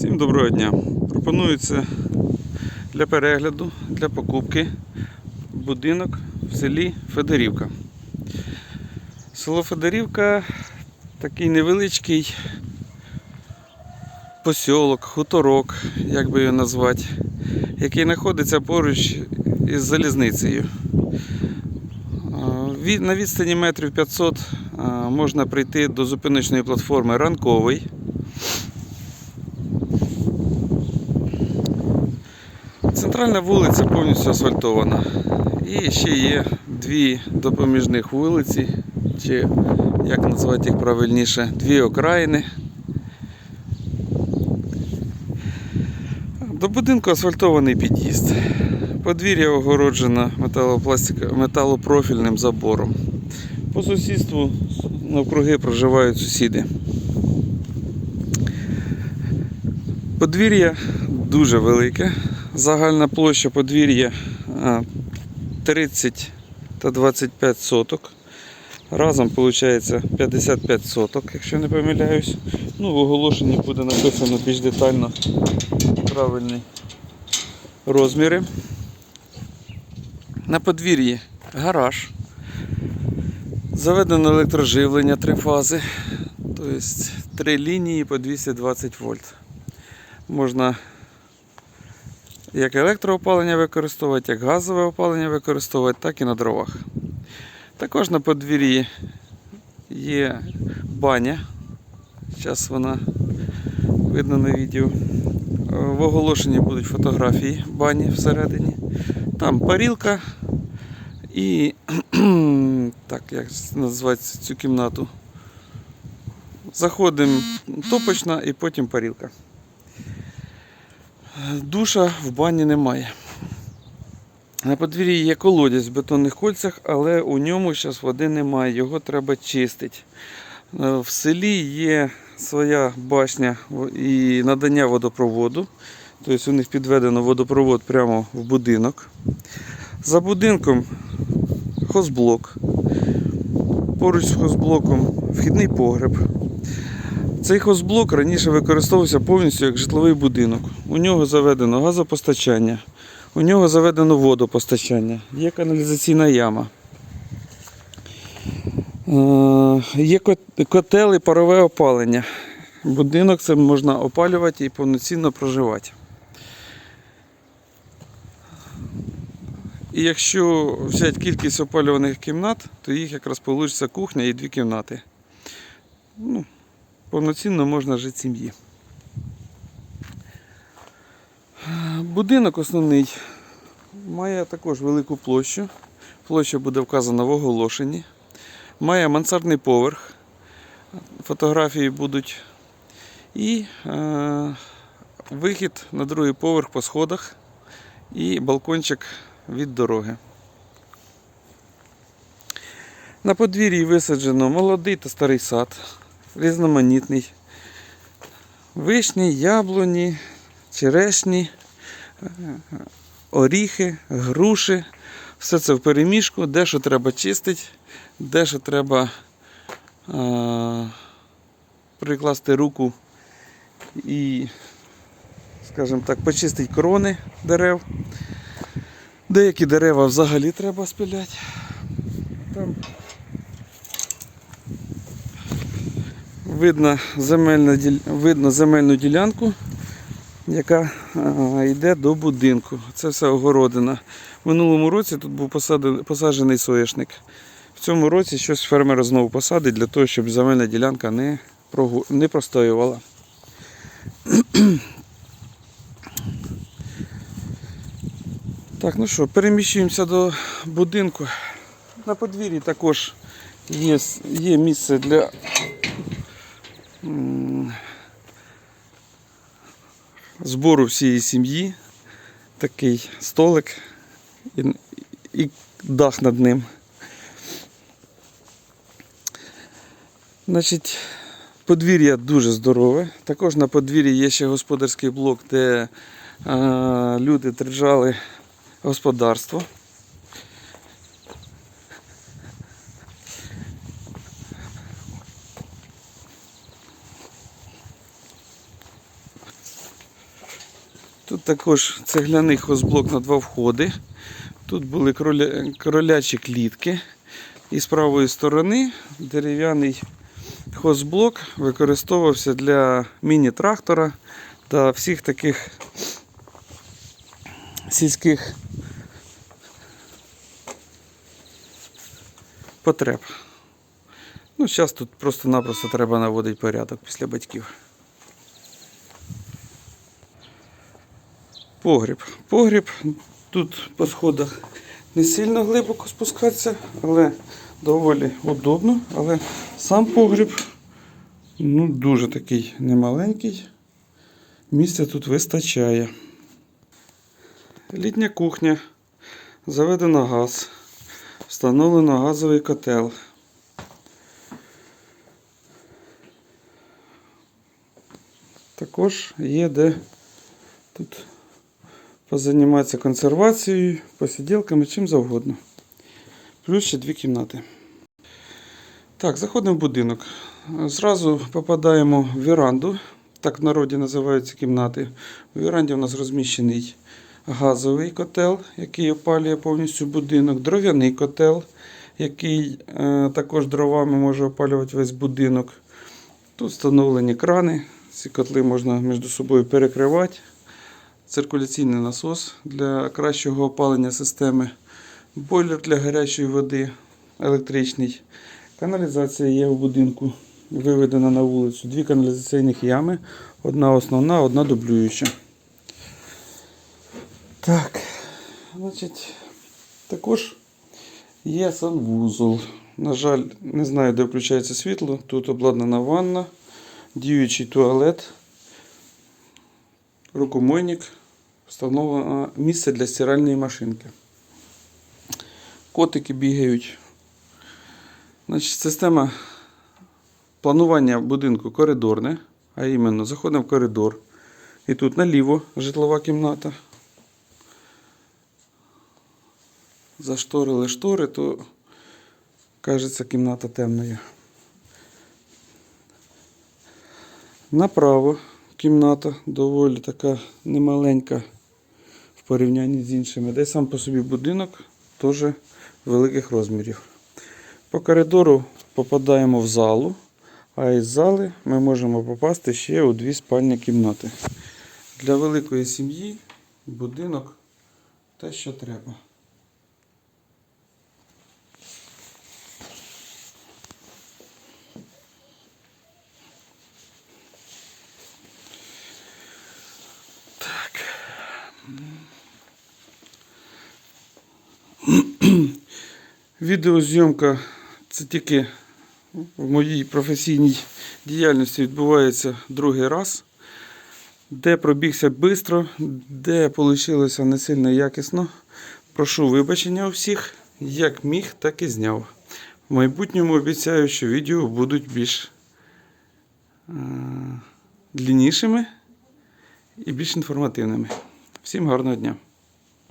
Всім доброго дня. Пропонується для перегляду, для покупки будинок в селі Федорівка. Село Федорівка такий невеличкий посілок, хуторок, як би його назвати, який знаходиться поруч із залізницею. На відстані метрів 500 можна прийти до зупиночної платформи ранковий. Центральна вулиця повністю асфальтована. І ще є дві допоміжних вулиці, чи як назвати їх правильніше, дві окраїни. До будинку асфальтований під'їзд. Подвір'я огороджено металопрофільним забором. По сусідству навкруги проживають сусіди. Подвір'я дуже велике. Загальна площа подвір'я 30 та 25 соток. Разом виходить 55 соток, якщо не помиляюсь. Ну, в оголошенні буде написано більш детально правильні розміри. На подвір'ї гараж. Заведено електроживлення три фази, тобто три лінії по 220 вольт. Можна як електроопалення використовувати, як газове опалення використовувати, так і на дровах. Також на подвір'ї є баня. Зараз вона видно на відео. В оголошенні будуть фотографії бані всередині. Там парілка і так, як називається цю кімнату. Заходимо топочна і потім парілка. Душа в бані немає. На подвір'ї є колодязь в бетонних кольцях, але у ньому зараз води немає, його треба чистити. Е, В селі є своя башня і надання водопроводу. Тобто у них підведено водопровод прямо в будинок. За будинком хозблок. Поруч з хозблоком вхідний погреб. Цей хозблок раніше використовувався повністю як житловий будинок. У нього заведено газопостачання, у нього заведено водопостачання, є каналізаційна яма. Е, Є кот- котел і парове опалення. Будинок це можна опалювати і повноцінно проживати. І якщо взяти кількість опалюваних кімнат, то їх якраз вийде кухня і дві кімнати. Ну, повноцінно можна жити сім'ї. Будинок основний має також велику площу. Площа буде вказана в оголошенні. Має мансардний поверх. Фотографії будуть. І е, вихід на другий поверх по сходах і балкончик від дороги. На подвір'ї висаджено молодий та старий сад, різноманітний. Вишні, яблуні, черешні, е, оріхи, груші. Все це в переміжку, де що треба чистити, де що треба е, прикласти руку і, скажімо так, почистити крони дерев. Деякі дерева взагалі треба спиляти. Там видно, земельна, видно земельну ділянку, яка а, йде до будинку. Це все огородина. В минулому році тут був посаджений соняшник. В цьому році щось фермер знову посадить для того, щоб земельна ділянка не, прогу- не простоювала. Так, ну що, переміщуємося до будинку. На подвір'ї також є, є місце для збору всієї сім'ї. Такий столик і, і дах над ним. Значить, подвір'я дуже здорове. Також на подвір'ї є ще господарський блок, де е, люди держали господарство. Тут також цегляний хозблок на два входи. Тут були кроля... кролячі клітки. І з правої сторони дерев'яний хозблок використовувався для міні-трактора та всіх таких сільських потреб. Ну, зараз тут просто-напросто треба наводити порядок після батьків. Погріб. Погріб тут по сходах не сильно глибоко спускатися, але доволі удобно. Але сам погріб ну, дуже такий немаленький. Місця тут вистачає. Літня кухня. Заведено газ. Встановлено газовий котел. Також є де тут позаніматися консервацією, посиділками, чим завгодно. Плюс ще дві кімнати. Так, заходимо в будинок. Зразу попадаємо в віранду. Так в народі називаються кімнати. У віранді у нас розміщений газовий котел, який опалює повністю будинок, дров'яний котел, який е, також дровами може опалювати весь будинок. Тут встановлені крани. Ці котли можна між собою перекривати. Циркуляційний насос для кращого опалення системи, бойлер для гарячої води електричний. Каналізація є в будинку, виведена на вулицю. Дві каналізаційних ями, одна основна, одна дублююча. Так, значить, також є санвузол. На жаль, не знаю, де включається світло. Тут обладнана ванна, діючий туалет, рукомойник, встановлено місце для стиральної машинки. Котики бігають. Значить, система планування будинку коридорне, а іменно заходимо в коридор. І тут наліво житлова кімната. Зашторили штори, то кажеться кімната темною. Направо кімната доволі така немаленька порівнянні з іншими. Де сам по собі будинок теж великих розмірів. По коридору попадаємо в залу, а із зали ми можемо попасти ще у дві спальні кімнати. Для великої сім'ї будинок те, що треба. Відеозйомка це тільки в моїй професійній діяльності відбувається другий раз. Де пробігся швидко, де вийшло не сильно якісно. Прошу вибачення у всіх, як міг, так і зняв. В майбутньому обіцяю, що відео будуть більш е- длиннішими і більш інформативними. Всім гарного дня!